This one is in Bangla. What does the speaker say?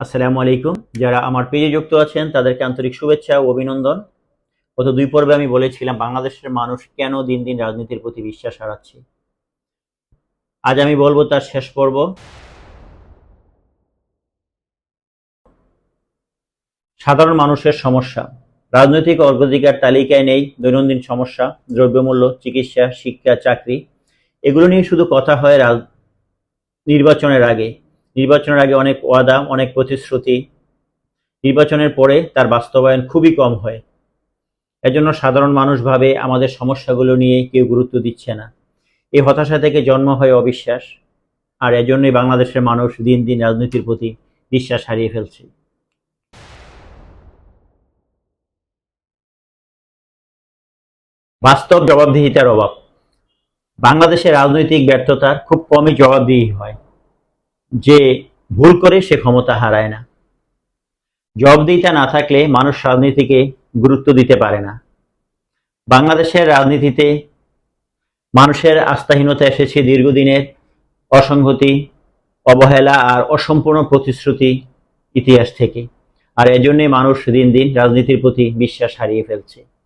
আসসালামু আলাইকুম। যারা আমার পেজে যুক্ত আছেন, তাদেরকে আন্তরিক শুভেচ্ছা ও অভিনন্দন। গত দুই পর্বে আমি বলেছিলাম বাংলাদেশের মানুষ কেন দিন দিন রাজনীতির প্রতি বিশ্বাস হারাচ্ছে। আজ আমি বলব তার শেষ পর্ব। সাধারণ মানুষের সমস্যা। রাজনৈতিক অগ্রাধিকার তালিকায় নেই, দৈনন্দিন সমস্যা, দ্রব্যমূল্য, চিকিৎসা, শিক্ষা, চাকরি। এগুলো নিয়ে শুধু কথা হয় নির্বাচনের আগে। নির্বাচনের আগে অনেক ওয়াদা, অনেক প্রতিশ্রুতি। নির্বাচনের পরে তার বাস্তবায়ন খুবই কম হয়। এজন্য সাধারণ মানুষ ভাবে আমাদের সমস্যাগুলো নিয়ে কেউ গুরুত্ব দিচ্ছে না। এই হতাশা থেকে জন্ম হয় অবিশ্বাস, আর এজন্যই বাংলাদেশের মানুষ দিন দিন রাজনীতির প্রতি বিশ্বাস হারিয়ে ফেলছে। বাস্তব জবাবদিহিতার অভাব। বাংলাদেশের রাজনৈতিক ব্যর্থতার খুব কমই জবাবদিহি হয়। যে ভুল করে সে ক্ষমতা হারায় না। জবাবদিহিতা না থাকলে মানুষ রাজনীতিকে গুরুত্ব দিতে পারে না। বাংলাদেশের রাজনীতিতে মানুষের আস্থাহীনতা এসেছে দীর্ঘদিনের অসংহতি অবহেলা আর অসম্পূর্ণ প্রতিশ্রুতি ইতিহাস থেকে। আর এজন্যে মানুষ দিন দিন রাজনীতির প্রতি বিশ্বাস হারিয়ে ফেলছে।